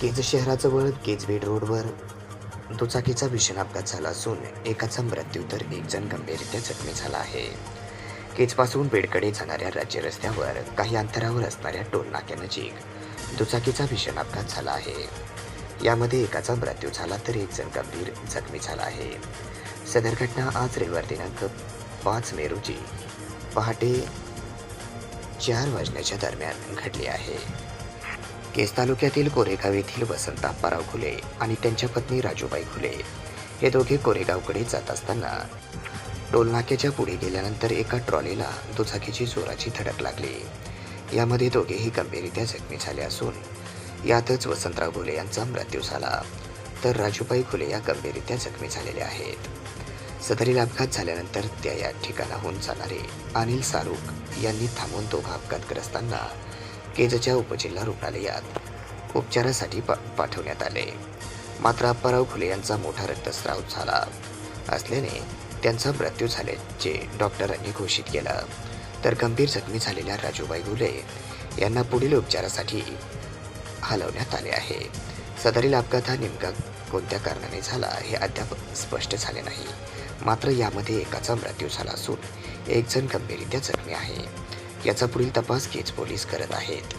केज शहराजवळ केजबेड रोडवर. दुचाकीचा भीषण अपघात झाला असून एकाचा मृत्यू तर एक जण गंभीररित्या जखमी झाला आहे. केजपासून बेडकडे जाणाऱ्या राज्य रस्त्यावर काही अंतरावर असणाऱ्या टोल नाक्यानजीक दुचाकीचा भीषण अपघात झाला आहे. यामध्ये एकाचा मृत्यू झाला तर एक जण गंभीर जखमी झाला आहे. सदर घटना आज रविवार दिनांक पाच मे रोजी पहाटे चार वाजण्याच्या दरम्यान घडली आहे. केस तालुक्यातील कोरेगाव येथील वसंत आप्पाराव खुले आणि त्यांच्या पत्नी राजूबाई खुले हे दोघे कोरेगावकडे जात असताना टोलनाक्याच्या पुढे गेल्यानंतर एका ट्रॉलीला दुचाकीची जोराची धडक लागली. यामध्ये दोघेही गंभीररित्या जखमी झाले असून यातच वसंतराव घुले यांचा मृत्यू झाला. तर राजूबाई खुले या गंभीररित्या जखमी झालेल्या आहेत. सदरील अपघात झाल्यानंतर त्या या ठिकाणाहून जाणारे अनिल सारूक यांनी थांबून दोघा अपघातग्रस्तांना केजच्या उपजिल्हा रुग्णालयात उपचारासाठी पा पाठवण्यात आले. मात्र अप्पाराव खुले यांचा मोठा रक्तस्राव झाला. असल्याने त्यांचा मृत्यू झाल्याचे डॉक्टरांनी घोषित केलं. तर गंभीर जखमी झालेल्या राजूबाई घुले यांना पुढील उपचारासाठी हलवण्यात आले आहे. सदरील अपघात हा नेमका कोणत्या कारणाने झाला हे अद्याप स्पष्ट झाले नाही. मात्र यामध्ये एकाचा मृत्यू झाला असून एक जण गंभीररित्या जखमी आहे. याचा पुढील तपास केज पोलीस करत आहेत.